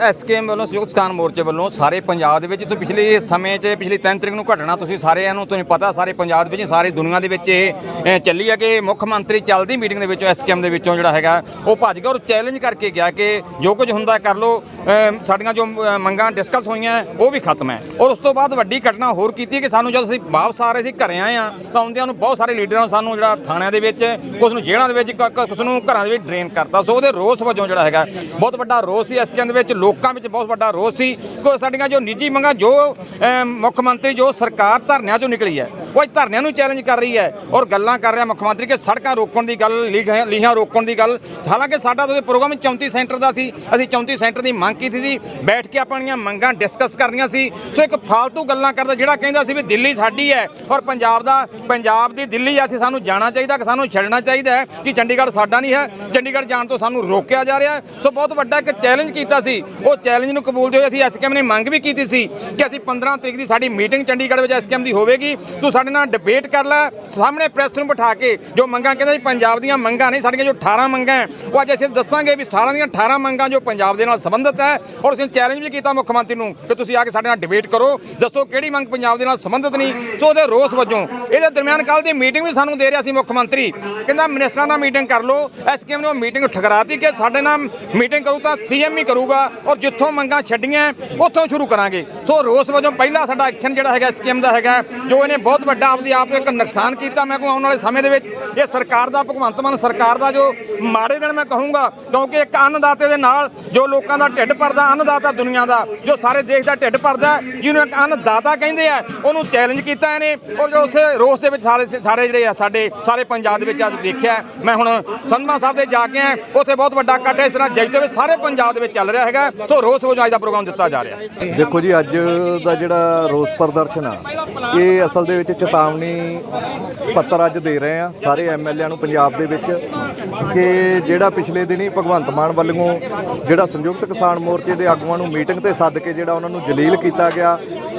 SKM ਵੱਲੋਂ ਸੰਯੁਕਤ ਕਿਸਾਨ ਮੋਰਚੇ ਵੱਲੋਂ ਸਾਰੇ ਪੰਜਾਬ ਦੇ ਵਿੱਚ ਤੋਂ ਪਿਛਲੇ ਸਮੇਂ 'ਚ, ਪਿਛਲੀ 3 ਤਰੀਕ ਨੂੰ ਘਟਨਾ ਤੁਸੀਂ ਸਾਰਿਆਂ ਨੂੰ, ਤੁਹਾਨੂੰ ਪਤਾ ਸਾਰੇ ਪੰਜਾਬ ਦੇ ਵਿੱਚ, ਸਾਰੀ ਦੁਨੀਆ ਦੇ ਵਿੱਚ ਇਹ ਚੱਲੀ ਹੈ ਕਿ ਮੁੱਖ ਮੰਤਰੀ ਚੱਲਦੀ ਮੀਟਿੰਗ ਦੇ ਵਿੱਚੋਂ, ਐਸਕੇਐਮ ਦੇ ਵਿੱਚੋਂ ਜਿਹੜਾ ਹੈਗਾ, ਉਹ ਭੱਜ ਗਿਆ ਔਰ ਚੈਲੰਜ ਕਰਕੇ ਗਿਆ ਕਿ ਜੋ ਕੁਝ ਹੁੰਦਾ ਕਰ ਲਓ ਸਾਡੀਆਂ ਜੋ ਮੰਗਾਂ ਡਿਸਕਸ ਹੋਈਆਂ, ਉਹ ਵੀ ਖਤਮ ਹੈ। ਔਰ ਉਸ ਤੋਂ ਬਾਅਦ ਵੱਡੀ ਘਟਨਾ ਹੋਰ ਕੀਤੀ ਕਿ ਸਾਨੂੰ ਜਦੋਂ ਅਸੀਂ ਵਾਪਸ ਆ ਰਹੇ ਸੀ, ਘਰੇ ਆਏ ਆ ਤਾਂ ਆਉਂਦਿਆਂ ਨੂੰ ਬਹੁਤ ਸਾਰੇ ਲੀਡਰਾਂ ਨੇ ਸਾਨੂੰ ਜਿਹੜਾ ਥਾਣਿਆਂ ਦੇ ਵਿੱਚ ਕੁਝ ਨੂੰ ਜੇਲ੍ਹਾਂ ਦੇ ਵਿੱਚ ਕੁਝ ਨੂੰ ਘਰਾਂ ਦੇ ਵਿੱਚ ਡਰੇਨ ਕਰਤਾ। ਸੋ ਉਹਦੇ ਰੋਸ ਵਜੋਂ ਜਿਹੜਾ ਹੈਗਾ, ਬਹੁਤ ਵੱਡਾ ਰੋਸ ਸੀ ਐਸਕੇਐਮ ਦੇ ਵਿੱਚ ਲੋਕਾਂ ਵਿੱਚ ਬਹੁਤ ਵੱਡਾ ਰੋਸ ਸੀ। ਕਿ ਸਾਡੀਆਂ ਜੋ ਨਿੱਜੀ ਮੰਗਾਂ, ਜੋ ਮੁੱਖ ਮੰਤਰੀ, ਜੋ ਸਰਕਾਰ ਧਰਨਿਆਂ ਚੋਂ ਨਿਕਲੀ ਹੈ ਉਹ ਅੱਜ ਧਰਨਿਆਂ ਨੂੰ ਚੈਲੰਜ ਕਰ ਰਹੀ ਹੈ ਔਰ ਗੱਲਾਂ ਕਰ ਰਿਹਾ ਮੁੱਖ ਮੰਤਰੀ ਕਿ ਸੜਕਾਂ ਰੋਕਣ ਦੀ ਗੱਲ ਲੀਹਾਂ ਲੀਹਾਂ ਰੋਕਣ ਦੀ ਗੱਲ। ਹਾਲਾਂਕਿ ਸਾਡਾ ਤਾਂ ਪ੍ਰੋਗਰਾਮ 34 ਸੈਂਟਰ ਦਾ ਸੀ। ਅਸੀਂ 34 ਸੈਂਟਰ ਦੀ ਮੰਗ ਕੀਤੀ ਸੀ। ਬੈਠ ਕੇ ਆਪਣੀਆਂ ਮੰਗਾਂ ਡਿਸਕਸ ਕਰਨੀਆਂ ਸੀ। ਸੋ ਇੱਕ ਫਾਲਤੂ ਗੱਲਾਂ ਕਰਦਾ ਜਿਹੜਾ ਕਹਿੰਦਾ ਸੀ ਵੀ ਦਿੱਲੀ ਸਾਡੀ ਹੈ ਔਰ ਪੰਜਾਬ ਦਾ ਪੰਜਾਬ ਦੀ ਦਿੱਲੀ ਆ, ਅਸੀਂ ਸਾਨੂੰ ਜਾਣਾ ਚਾਹੀਦਾ ਕਿ ਸਾਨੂੰ ਛੱਡਣਾ ਚਾਹੀਦਾ ਹੈ ਕਿ ਚੰਡੀਗੜ੍ਹ ਸਾਡਾ ਨਹੀਂ ਹੈ। ਚੰਡੀਗੜ੍ਹ ਜਾਣ ਤੋਂ ਸਾਨੂੰ ਰੋਕਿਆ ਜਾ ਰਿਹਾ ਸੋ ਬਹੁਤ ਵੱਡਾ ਇੱਕ ਚੈਲੰਜ ਕੀਤਾ ਸੀ। ਉਹ ਚੈਲੰਜ ਨੂੰ ਕਬੂਲਦੇ ਹੋਏ ਅਸੀਂ ਐਸਕੇਐਮ ਨੇ ਮੰਗ ਵੀ ਕੀਤੀ ਸੀ ਕਿ ਅਸੀਂ 15 ਤਰੀਕ ਦੀ ਸਾਡੀ ਮੀਟਿੰਗ ਚੰਡੀਗੜ੍ਹ ਵਿੱਚ ਐਸਕੇਐਮ ਦੀ ਹੋਵੇਗੀ। ਤੂੰ ਸਾਡੇ ਨਾਲ ਡਿਬੇਟ ਕਰ ਲੈ, ਸਾਹਮਣੇ ਪ੍ਰੈਸ ਨੂੰ ਬਿਠਾ ਕੇ ਜੋ ਮੰਗਾਂ ਕਹਿੰਦਾ ਜੀ ਪੰਜਾਬ ਦੀਆਂ ਮੰਗਾਂ ਨਹੀਂ, ਸਾਡੀਆਂ ਜੋ 18 ਮੰਗਾਂ ਉਹ ਅੱਜ ਅਸੀਂ ਦੱਸਾਂਗੇ ਵੀ 18 ਦੀਆਂ 18 ਮੰਗਾਂ ਜੋ ਪੰਜਾਬ ਦੇ ਨਾਲ ਸੰਬੰਧਿਤ ਹੈ ਔਰ ਅਸੀਂ ਚੈਲੰਜ ਵੀ ਕੀਤਾ ਮੁੱਖ ਮੰਤਰੀ ਨੂੰ ਕਿ ਤੁਸੀਂ ਆ ਕੇ ਸਾਡੇ ਨਾਲ ਡਿਬੇਟ ਕਰੋ, ਦੱਸੋ ਕਿਹੜੀ ਮੰਗ ਪੰਜਾਬ ਦੇ ਨਾਲ ਸੰਬੰਧਿਤ ਨਹੀਂ, ਸੋ ਉਹਦੇ ਰੋਸ ਵਜੋਂ ਇਹਦੇ ਦਰਮਿਆਨ ਕੱਲ ਦੀ ਮੀਟਿੰਗ ਵੀ ਸਾਨੂੰ ਦੇ ਰਿਹਾ ਸੀ ਮੁੱਖ ਮੰਤਰੀ, ਕਹਿੰਦਾ ਮਿਨਿਸਟਰਾਂ ਨਾਲ ਮੀਟਿੰਗ ਕਰ ਲਓ ਐਸਕੇਐਮ ਨੇ ਉਹ ਮੀਟਿੰਗ ਠਕਰਾਤੀ ਕਿ ਸਾਡੇ ਨਾਲ ਮੀਟਿੰਗ ਕਰੂ ਤਾਂ ਸੀਐਮ ਹੀ ਕਰੂਗਾ ਔਰ ਜਿੱਥੋਂ ਮੰਗਾਂ ਛੱਡੀਆਂ, ਉੱਥੋਂ ਸ਼ੁਰੂ ਕਰਾਂਗੇ, ਸੋ ਰੋਸ ਵਜੋਂ ਪਹਿਲਾ ਸਾਡਾ ਐਕਸ਼ਨ ਜਿਹੜਾ ਹੈਗਾ ਐਸਕੇਐਮ ਦਾ ਹੈਗਾ, ਜੋ ਇਹਨੇ ਬਹੁਤ ਵੱਡਾ ਆਪਦੀ ਆਪ ਨੂੰ ਇੱਕ ਨੁਕਸਾਨ ਕੀਤਾ ਮੈਂ ਕੋ ਆਉਣ ਵਾਲੇ ਸਮੇਂ ਦੇ ਵਿੱਚ, ਇਹ ਸਰਕਾਰ ਦਾ, ਭਗਵੰਤ ਮਾਨ ਸਰਕਾਰ ਦਾ ਜੋ ਮਾੜੇ ਦਿਨ ਮੈਂ ਕਹੂੰਗਾ, ਕਿਉਂਕਿ ਇੱਕ ਅੰਨਦਾਤੇ ਦੇ ਨਾਲ ਜੋ ਲੋਕਾਂ ਦਾ ਢਿੱਡ ਭਰਦਾ, ਅੰਨਦਾਤਾ ਦੁਨੀਆ ਦਾ, ਜੋ ਸਾਰੇ ਦੇਸ਼ ਦਾ ਢਿੱਡ ਭਰਦਾ, ਜਿਹਨੂੰ ਇੱਕ ਅੰਨਦਾਤਾ ਕਹਿੰਦੇ ਆ, ਉਹਨੂੰ ਚੈਲੰਜ ਕੀਤਾ ਇਹਨੇ, ਔਰ ਜੋ ਉਸੇ ਰੋਸ ਦੇ ਵਿੱਚ ਸਾਰੇ ਸਾਰੇ ਜਿਹੜੇ ਆ ਸਾਡੇ, ਸਾਰੇ ਪੰਜਾਬ ਦੇ ਵਿੱਚ ਅੱਜ ਦੇਖਿਆ, ਮੈਂ ਹੁਣ ਸੰਧਮਾ ਸਾਹਿਬ ਦੇ ਜਾ ਕੇ ਆ, ਉੱਥੇ ਬਹੁਤ ਵੱਡਾ ਇਕੱਠ ਇਸ ਤਰ੍ਹਾਂ ਜੈਤੋ ਵਿੱਚ ਸਾਰੇ ਪੰਜਾਬ ਦੇ ਵਿੱਚ ਚੱਲ ਰਿਹਾ ਹੈਗਾ, ਸੋ ਰੋਸ ਵਜੋਂ ਅੱਜ ਦਾ ਪ੍ਰੋਗਰਾਮ ਦਿੱਤਾ ਜਾ ਰਿਹਾ। ਦੇਖੋ ਜੀ, ਅੱਜ ਦਾ ਜਿਹੜਾ ਰੋਸ ਪ੍ਰਦਰਸ਼ਨ ਆ, ਇਹ ਅਸਲ ਦੇ ਵਿੱਚ ਚੇਤਾਵਨੀ ਪੱਤਰ ਅੱਜ ਦੇ ਰਹੇ ਆ ਸਾਰੇ ਐਮਐਲਏਆਂ ਨੂੰ ਪੰਜਾਬ ਦੇ ਵਿੱਚ ਕਿ ਜਿਹੜਾ ਪਿਛਲੇ ਦਿਨੀ ਭਗਵੰਤ ਮਾਨ ਵੱਲੋਂ ਜਿਹੜਾ ਸੰਯੁਕਤ ਕਿਸਾਨ ਮੋਰਚੇ ਦੇ ਆਗੂਆਂ ਨੂੰ ਮੀਟਿੰਗ ਤੇ ਸੱਦ ਕੇ ਜਿਹੜਾ ਉਹਨਾਂ ਨੂੰ ਜਲੀਲ ਕੀਤਾ ਗਿਆ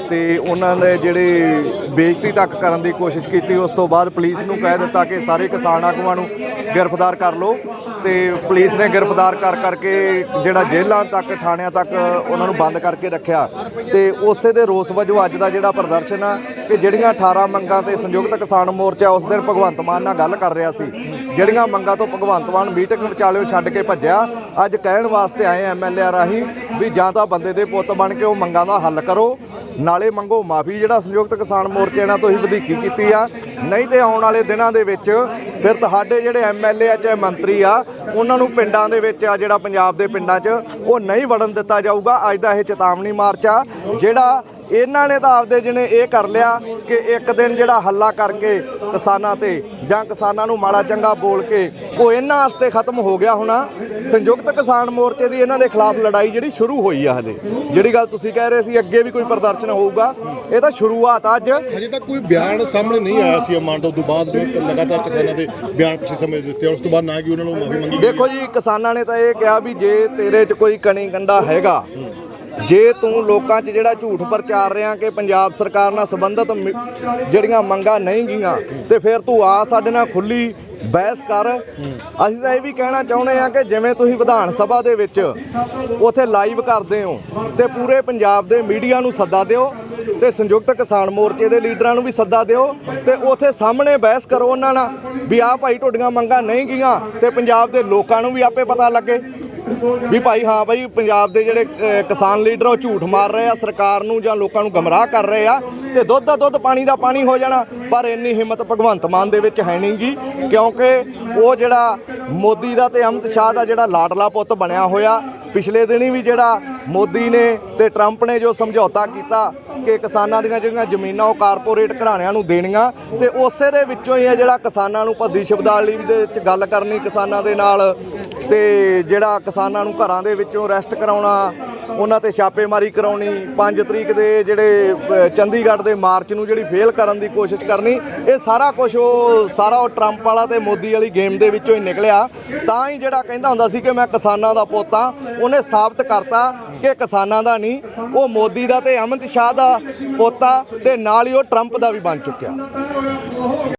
ਤੇ ਉਹਨਾਂ ਨੇ ਜਿਹੜੇ ਬੇਇੱਜ਼ਤੀ ਤੱਕ ਕਰਨ ਦੀ ਕੋਸ਼ਿਸ਼ ਕੀਤੀ, ਉਸ ਤੋਂ ਬਾਅਦ ਪੁਲਿਸ ਨੂੰ ਕਹਿ ਦਿੱਤਾ ਕਿ ਸਾਰੇ ਕਿਸਾਨ ਆਗੂਆਂ ਨੂੰ ਗ੍ਰਿਫਤਾਰ ਕਰ ਲਓ। ਤੇ ਪੁਲਿਸ ਨੇ ਗ੍ਰਿਫਤਾਰ ਕਰ ਕਰਕੇ ਜਿਹੜਾ ਜੇਲ੍ਹਾਂ ਤੱਕ, ਥਾਣਿਆਂ ਤੱਕ ਉਹਨਾਂ ਨੂੰ ਬੰਦ ਕਰਕੇ ਰੱਖਿਆ। ਤੇ ਉਸੇ ਦੇ ਰੋਸ ਵਜੋਂ ਅੱਜ ਦਾ ਜਿਹੜਾ ਪ੍ਰਦਰਸ਼ਨ ਆ ਕਿ ਜਿਹੜੀਆਂ 18 ਮੰਗਾਂ ਤੇ ਸੰਯੁਕਤ ਕਿਸਾਨ ਮੋਰਚਾ ਉਸ ਦਿਨ ਭਗਵੰਤ ਮਾਨ ਨਾਲ ਗੱਲ ਕਰ ਰਿਹਾ ਸੀ, ਜਿਹੜੀਆਂ ਮੰਗਾਂ ਤੋਂ ਭਗਵੰਤ ਮਾਨ ਮੀਟਿੰਗ ਵਿਚਾਲਿਓ ਛੱਡ ਕੇ ਭੱਜਿਆ। ਅੱਜ ਕਹਿਣ ਵਾਸਤੇ ਆਏ ਐਮਐਲਏ ਰਾਹੀਂ ਵੀ ਜਾਂ ਤਾਂ ਬੰਦੇ ਦੇ ਪੁੱਤ ਬਣ ਕੇ ਉਹ ਮੰਗਾਂ ਦਾ ਹੱਲ ਕਰੋ, ਨਾਲੇ ਮੰਗੋ ਮਾਫੀ। ਜਿਹੜਾ ਸੰਯੁਕਤ ਕਿਸਾਨ ਮੋਰਚੇ ਨਾਲ ਤੁਸੀਂ ਵਧੀਕੀ ਕੀਤੀ ਆ। ਨਹੀਂ ਤੇ ਆਉਣ ਵਾਲੇ ਦਿਨਾਂ ਦੇ ਵਿੱਚ ਫਿਰ ਤੁਹਾਡੇ ਜਿਹੜੇ ਐਮਐਲਏ ਆ, ਚਾਹੇ ਮੰਤਰੀ ਆ, ਉਹਨਾਂ ਨੂੰ ਪਿੰਡਾਂ ਦੇ ਵਿੱਚ ਆ, ਜਿਹੜਾ ਪੰਜਾਬ ਦੇ ਪਿੰਡਾਂ 'ਚ, ਉਹ ਨਹੀਂ ਵੜਨ ਦਿੱਤਾ ਜਾਊਗਾ। ਅੱਜ ਦਾ ਇਹ ਚੇਤਾਵਨੀ ਮਾਰਚ ਆ, ਜਿਹੜਾ ਇਹਨਾਂ ਨੇ ਤਾਂ ਆਪਦੇ ਜਿਹਨੇ ਇਹ ਕਰ ਲਿਆ ਕਿ ਇੱਕ ਦਿਨ ਜਿਹੜਾ ਹੱਲਾ ਕਰਕੇ ਕਿਸਾਨਾਂ ਤੇ ਜਾਂ ਕਿਸਾਨਾਂ ਨੂੰ ਮਾੜਾ ਚੰਗਾ ਬੋਲ ਕੇ ਉਹ ਇਹਨਾਂ ਵਾਸਤੇ ਖਤਮ ਹੋ ਗਿਆ ਹੋਣਾ ਸੰਯੁਕਤ ਕਿਸਾਨ ਮੋਰਚੇ ਦੀ ਇਹਨਾਂ ਦੇ ਖਿਲਾਫ ਲੜਾਈ ਜਿਹੜੀ ਸ਼ੁਰੂ ਹੋਈ ਆ ਹਲੇ। ਜਿਹੜੀ ਗੱਲ ਤੁਸੀਂ ਕਹਿ ਰਹੇ ਸੀ ਅੱਗੇ ਵੀ ਕੋਈ ਪ੍ਰਦਰਸ਼ਨ ਹੋਊਗਾ ਇਹ ਤਾਂ ਸ਼ੁਰੂਆਤ ਅੱਜ ਹਜੇ ਤੱਕ ਕੋਈ ਬਿਆਨ ਸਾਹਮਣੇ ਨਹੀਂ ਆਇਆ ਸੀ ਅਮਾਨ ਤੋਂ ਬਾਅਦ ਲਗਾਤਾਰ ਕਿਸਾਨਾਂ ਦੇ ਬਿਆਨ ਪਿੱਛੇ ਸਮੇਂ ਦਿੱਤੇ ਉਸ ਤੋਂ ਬਾਅਦ ਨਾ ਕਿ ਉਹਨਾਂ ਨੂੰ ਮਾਫੀ ਮੰਗੀ ਦੇਖੋ ਜੀ ਕਿਸਾਨਾਂ ਨੇ ਤਾਂ ਇਹ ਕਿਹਾ ਵੀ ਜੇ ਤੇਰੇ 'ਚ ਕੋਈ ਕਣੀ ਕੰਡਾ ਹੈਗਾ ਜੇ ਤੂੰ ਲੋਕਾਂ 'ਚ ਜਿਹੜਾ ਝੂਠ ਪ੍ਰਚਾਰ ਰਿਹਾ ਕਿ ਪੰਜਾਬ ਸਰਕਾਰ ਨਾਲ ਸੰਬੰਧਿਤ ਮਿ- ਜਿਹੜੀਆਂ ਮੰਗਾਂ ਨਹੀਂ ਗਈਆਂ, ਤੇ ਫਿਰ ਤੂੰ ਆ ਸਾਡੇ ਨਾਲ ਖੁੱਲੀ ਬਹਿਸ ਕਰ। ਅਸੀਂ ਤਾਂ ਇਹ ਵੀ ਕਹਿਣਾ ਚਾਹੁੰਦੇ ਆ ਕਿ ਜਿਵੇਂ ਤੁਸੀਂ ਵਿਧਾਨ ਸਭਾ ਦੇ ਵਿੱਚ ਉਥੇ ਲਾਈਵ ਕਰਦੇ ਹੋ, ਤੇ ਪੂਰੇ ਪੰਜਾਬ ਦੇ ਮੀਡੀਆ ਨੂੰ ਸੱਦਾ ਦਿਓ, ਤੇ ਸੰਯੁਕਤ ਕਿਸਾਨ ਮੋਰਚੇ ਦੇ ਲੀਡਰਾਂ ਨੂੰ ਵੀ ਸੱਦਾ ਦਿਓ, ਤੇ ਉਥੇ ਸਾਹਮਣੇ ਬਹਿਸ ਕਰੋ ਉਹਨਾਂ ਨਾਲ ਵੀ ਆਹ ਭਾਈ ਤੁਹਾਡੀਆਂ ਮੰਗਾਂ ਨਹੀਂ ਗਈਆਂ, ਤੇ ਪੰਜਾਬ ਦੇ ਲੋਕਾਂ ਨੂੰ ਵੀ ਆਪੇ ਪਤਾ ਲੱਗੇ। ਵੀ ਭਾਈ ਹਾਂ ਭਾਈ ਪੰਜਾਬ ਦੇ ਜਿਹੜੇ ਕਿਸਾਨ ਲੀਡਰ ਆ, ਉਹ ਝੂਠ ਮਾਰ ਰਹੇ ਆ ਸਰਕਾਰ ਨੂੰ ਜਾਂ ਲੋਕਾਂ ਨੂੰ ਗਮਰਾਹ ਕਰ ਰਹੇ ਆ ਤੇ ਦੁੱਧ ਦਾ ਦੁੱਧ ਪਾਣੀ ਦਾ ਪਾਣੀ ਹੋ ਜਾਣਾ ਪਰ ਇੰਨੀ ਹਿੰਮਤ ਭਗਵੰਤ ਮਾਨ ਦੇ ਵਿੱਚ ਹੈ ਨਹੀਂਗੀ ਕਿਉਂਕਿ ਉਹ ਜਿਹੜਾ ਮੋਦੀ ਦਾ ਤੇ ਅਮਿਤ ਸ਼ਾਹ ਦਾ ਜਿਹੜਾ ਲਾਡਲਾ ਪੁੱਤ ਬਣਿਆ ਹੋਇਆ ਪਿਛਲੇ ਦਿਨੀ ਵੀ ਜਿਹੜਾ ਮੋਦੀ ਨੇ ਤੇ ਟਰੰਪ ਨੇ ਜੋ ਸਮਝੌਤਾ ਕੀਤਾ ਕਿ ਕਿਸਾਨਾਂ ਦੀਆਂ ਜਿਹੜੀਆਂ ਜ਼ਮੀਨਾਂ ਉਹ ਕਾਰਪੋਰੇਟ ਘਰਾਣਿਆਂ ਨੂੰ ਦੇਣੀਆਂ ਤੇ ਉਸੇ ਦੇ ਵਿੱਚੋਂ ਹੀ ਹੈ ਜਿਹੜਾ ਕਿਸਾਨਾਂ ਨੂੰ ਭੱਦੀ ਸ਼ਬਦਾਵਲੀ ਦੇ ਵਿੱਚ ਗੱਲ ਕਰਨੀ ਕਿਸਾਨਾਂ ਦੇ ਨਾਲ ਤੇ ਜਿਹੜਾ ਕਿਸਾਨਾਂ ਨੂੰ ਘਰਾਂ ਦੇ ਵਿੱਚੋਂ ਅਰੈਸਟ ਕਰਾਉਣਾ, ਉਹਨਾਂ ਤੇ ਛਾਪੇਮਾਰੀ ਕਰਾਉਣੀ 5 ਤਰੀਕ ਦੇ ਜਿਹੜੇ ਚੰਡੀਗੜ੍ਹ ਦੇ ਮਾਰਚ ਨੂੰ ਜਿਹੜੀ ਫੇਲ ਕਰਨ ਦੀ ਕੋਸ਼ਿਸ਼ ਕਰਨੀ, ਇਹ ਸਾਰਾ ਕੁਝ ਉਹ, ਸਾਰਾ ਉਹ ਟਰੰਪ ਵਾਲਾ ਤੇ ਮੋਦੀ ਵਾਲੀ ਗੇਮ ਦੇ ਵਿੱਚੋਂ ਹੀ ਨਿਕਲਿਆ। ਤਾਂ ਹੀ ਜਿਹੜਾ ਕਹਿੰਦਾ ਹੁੰਦਾ ਸੀ ਕਿ ਮੈਂ ਕਿਸਾਨਾਂ ਦਾ ਪੋਤਾ, ਉਹਨੇ ਸਾਬਤ ਕਰਤਾ ਕਿ ਕਿਸਾਨਾਂ ਦਾ ਨਹੀਂ, ਉਹ ਮੋਦੀ ਦਾ ਤੇ ਅਮਿਤ ਸ਼ਾਹ ਦਾ ਪੋਤਾ ਤੇ ਨਾਲ ਹੀ ਉਹ ਟਰੰਪ ਦਾ ਵੀ ਬਣ ਚੁੱਕਿਆ।